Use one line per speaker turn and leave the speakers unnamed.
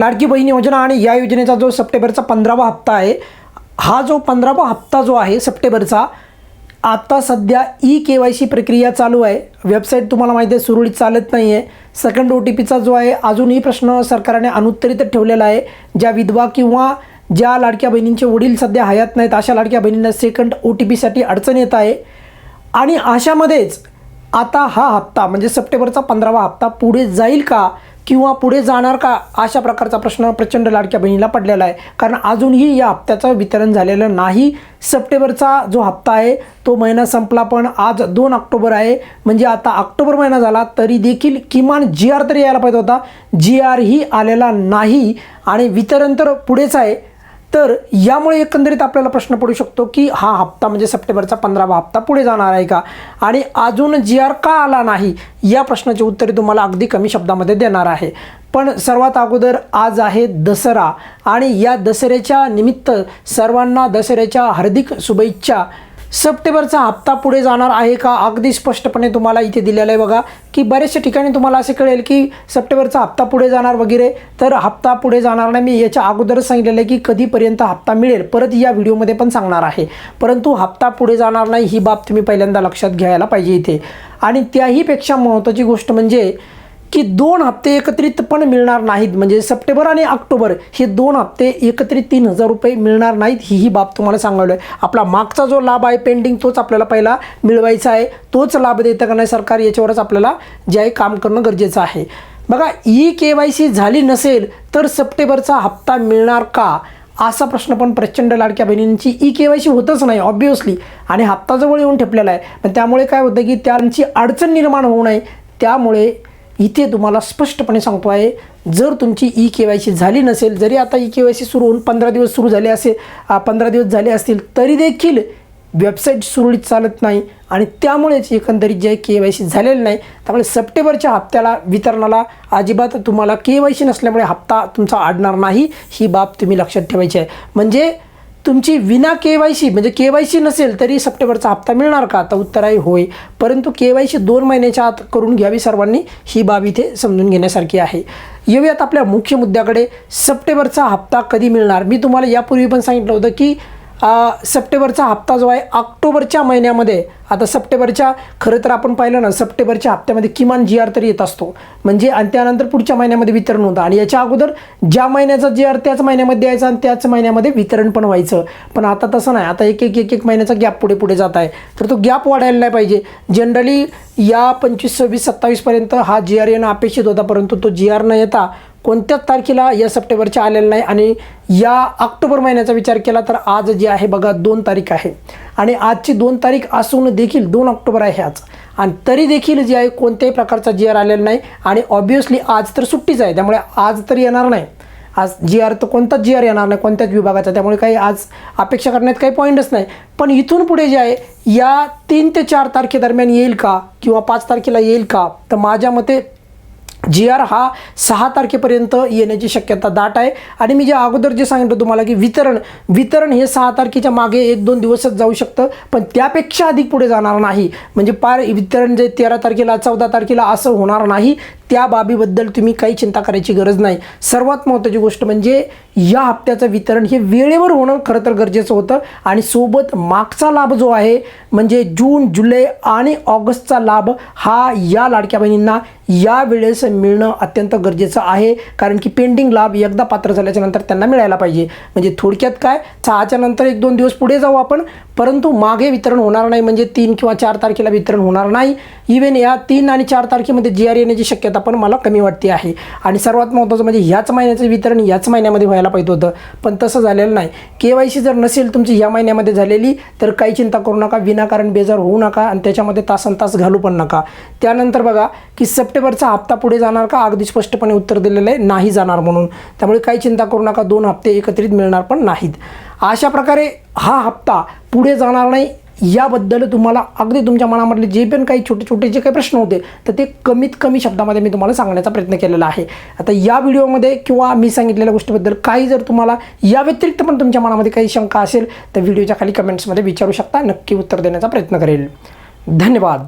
लाडकी बहीण योजना आणि या योजनेचा जो सप्टेंबरचा पंधरावा हप्ता आहे हा जो पंधरावा हप्ता जो आहे सप्टेंबरचा आता सध्या ई के वाय सी प्रक्रिया चालू आहे. वेबसाईट तुम्हाला माहिती आहे सुरळीत चालत नाही आहे सेकंड ओ टी पीचा जो आहे अजूनही प्रश्न सरकारने अनुत्तरित ठेवलेला आहे. ज्या विधवा किंवा ज्या लाडक्या बहिणींचे वडील सध्या हयात नाहीत अशा लाडक्या बहिणींना सेकंड ओ टी पीसाठी अडचण येत आहे. आणि अशामध्येच आता हा हप्ता म्हणजे सप्टेंबरचा पंधरावा हप्ता पुढे जाईल का? किंवा पुढे जाणार का? अशा प्रकारचा प्रश्न प्रचंड लाडक्या बहिणीला पडलेला आहे. कारण अजूनही या हप्त्याचं वितरण झालेलं नाही. सप्टेंबरचा जो हप्ता आहे तो महिना संपला पण आज दोन ऑक्टोबर आहे. म्हणजे आता ऑक्टोबर महिना झाला तरी देखील किमान जी आर तरी यायला पाहिजे होता. जी आर ही आलेला नाही. आणि वितरण तर पुढेच आहे. तर यामुळे एकंदरीत आपल्याला प्रश्न पडू शकतो की हा हप्ता म्हणजे सप्टेंबरचा पंधरावा हप्ता पुढे जाणार आहे का? आणि अजून जी आर का आला नाही? या प्रश्नाची उत्तरे तुम्हाला अगदी कमी शब्दामध्ये देणार आहे. पण सर्वात अगोदर आज आहे दसरा. आणि या दसऱ्याच्या निमित्त सर्वांना दसऱ्याच्या हार्दिक शुभेच्छा. सप्टेंबरचा हप्ता पुढे जाणार आहे का? अगदी स्पष्टपणे तुम्हाला इथे दिलेलं आहे बघा की बऱ्याचशा ठिकाणी तुम्हाला असे कळेल की सप्टेंबरचा हप्ता पुढे जाणार वगैरे. तर हप्ता पुढे जाणार नाही. मी याच्या अगोदरच सांगितलेलं आहे की कधीपर्यंत हप्ता मिळेल. परत या व्हिडिओमध्ये पण सांगणार आहे. परंतु हप्ता पुढे जाणार नाही ही बाब तुम्ही पहिल्यांदा लक्षात घ्यायला पाहिजे इथे. आणि त्याहीपेक्षा महत्त्वाची गोष्ट म्हणजे की दोन हप्ते एकत्रित पण मिळणार नाहीत. म्हणजे सप्टेंबर आणि ऑक्टोबर हे दोन हप्ते एकत्रित तीन हजार रुपये मिळणार नाहीत. ही ही बाब तुम्हाला सांगायला आहे आपला मागचा जो लाभ आहे पेंडिंग तोच आपल्याला पहिला मिळवायचा आहे. तोच लाभ देतं का नाही सरकार याच्यावरच आपल्याला जे आहे काम करणं गरजेचं आहे. बघा ई के वाय सी झाली नसेल तर सप्टेंबरचा हप्ता मिळणार का? असा प्रश्न पण प्रचंड लाडक्या बहिणींची. ई के वाय सी होतच नाही ऑब्वियसली आणि हप्ता जवळ येऊन ठेपलेला आहे. पण त्यामुळे काय होतं की त्यांची अडचण निर्माण होऊ नये. त्यामुळे इथे तुम्हाला स्पष्टपणे सांगतो आहे जर तुमची ई के वाय सी झाली नसेल जरी आता ई के वाय सी सुरू होऊन पंधरा दिवस सुरू झाले असेल पंधरा दिवस झाले असतील तरी देखील वेबसाईट सुरळीत चालत नाही आणि त्यामुळेच एकंदरीत जे के वाय सी झालेलं नाही त्यामुळे सप्टेंबरच्या हप्त्याला वितरणाला अजिबात तुम्हाला के वाय सी नसल्यामुळे हप्ता तुमचा आडणार नाही ही बाब तुम्ही लक्षात ठेवायची आहे. म्हणजे तुमची विना के वाय सी म्हणजे के वाय सी नसेल तरी सप्टेंबरचा हप्ता मिळणार का? तर उत्तर आहे होय. परंतु के वाय सी दोन महिन्याच्या आत करून घ्यावी सर्वांनी ही बाब इथे समजून घेण्यासारखी आहे. येऊयात आपल्या मुख्य मुद्द्याकडे. सप्टेंबरचा हप्ता कधी मिळणार? मी तुम्हाला यापूर्वी पण सांगितलं होतं की सप्टेंबरचा हप्ता जो आहे ऑक्टोबरच्या महिन्यामध्ये आता सप्टेंबरच्या खरं तर आपण पाहिलं ना सप्टेंबरच्या हप्त्यामध्ये किमान जी आर तरी येत असतो. म्हणजे आणि त्यानंतर पुढच्या महिन्यामध्ये वितरण होतं. आणि याच्या अगोदर ज्या महिन्याचा जी आर त्याच महिन्यामध्ये द्यायचा आणि त्याच महिन्यामध्ये वितरण पण व्हायचं. पण आता तसं नाही. आता एक एक एक एक महिन्याचा गॅप पुढे पुढे जात आहे. तर तो गॅप वाढायला नाही पाहिजे. जनरली या पंचवीस सव्वीस सत्तावीसपर्यंत हा जी आर येणं अपेक्षित होता परंतु तो जी आर न येता कोणत्याच तारखेला या सप्टेंबरच्या आलेलं नाही आणि या ऑक्टोबर महिन्याचा विचार केला तर आज जे आहे बघा दोन तारीख आहे. आणि आजची दोन तारीख असून देखील दोन ऑक्टोबर आहे आज. आणि तरी देखील जे आहे कोणत्याही प्रकारचा जी आर आलेला नाही आणि ऑब्वियसली आज तर सुट्टीच आहे त्यामुळे आज तर येणार नाही. आज जी आर तर कोणताच जी आर येणार नाही कोणत्याच विभागाचा. त्यामुळे काही आज अपेक्षा करण्यात काही पॉईंटच नाही. पण इथून पुढे जे आहे या तीन ते चार तारखेदरम्यान येईल का किंवा पाच तारखेला येईल का? तर माझ्या मते जी आर हा सहा तारखेपर्यंत येण्याची शक्यता दाट आहे. आणि मी जे अगोदर जे सांगितलं तुम्हाला की वितरण वितरण हे सहा तारखेच्या मागे एक दोन दिवसच जाऊ शकतं पण त्यापेक्षा अधिक पुढे जाणार नाही. म्हणजे पार वितरण जे तेरा तारखेला चौदा तारखेला असं होणार नाही. त्या बाबीबद्दल तुम्ही काही चिंता करायची गरज नाही. सर्वात महत्त्वाची गोष्ट म्हणजे या हप्त्याचं वितरण हे वेळेवर होणं खरं तर गरजेचं होतं. आणि सोबत मागचा लाभ जो आहे म्हणजे जून जुलै आणि ऑगस्टचा लाभ हा या लाडक्या बहिणींना या वेळेस मिळणं अत्यंत गरजेचं आहे. कारण की पेंडिंग लाभ एकदा पात्र झाल्याच्यानंतर त्यांना मिळायला पाहिजे. म्हणजे थोडक्यात काय? सहाच्या नंतर एक दोन दिवस पुढे जाऊ आपण. परंतु मागे वितरण होणार नाही म्हणजे तीन किंवा चार तारखेला वितरण होणार नाही. इव्हन या तीन आणि चार तारखेमध्ये जी आर येण्याची शक्यता पण मला कमी वाटते आहे. आणि सर्वात महत्त्वाचं म्हणजे याच महिन्याचं वितरण याच महिन्यामध्ये व्हायला पाहिजे होतं. पण तसं झालेलं नाही. के वाय सी जर नसेल तुमची या महिन्यामध्ये झालेली तर काही चिंता करू नका विनाकारण बेजार होऊ नका आणि त्याच्यामध्ये तासन तास घालू पण नका. त्यानंतर बघा की सप्टेंबरचा हप्ता पुढे जाणार का अगदी स्पष्टपणे उत्तर दिलेलं आहे नाही जाणार म्हणून. त्यामुळे काही चिंता करू नका दोन हप्ते एकत्रित मिळणार पण नाहीत. अशा प्रकारे हा हप्ता पुढे जाणार नाही याबद्दल तुम्हाला अगदी तुमच्या मनामधले जे पण काही छोटे छोटे जे काही प्रश्न होते तर ते कमीत कमी शब्दामध्ये मी तुम्हाला सांगण्याचा प्रयत्न केलेला आहे. आता या व्हिडिओमध्ये किंवा मी सांगितलेल्या गोष्टीबद्दल काही जर तुम्हाला या व्यतिरिक्त पण तुमच्या मनामध्ये काही शंका असेल तर व्हिडिओच्या खाली कमेंट्समध्ये विचारू शकता नक्की उत्तर देण्याचा प्रयत्न करेल. धन्यवाद.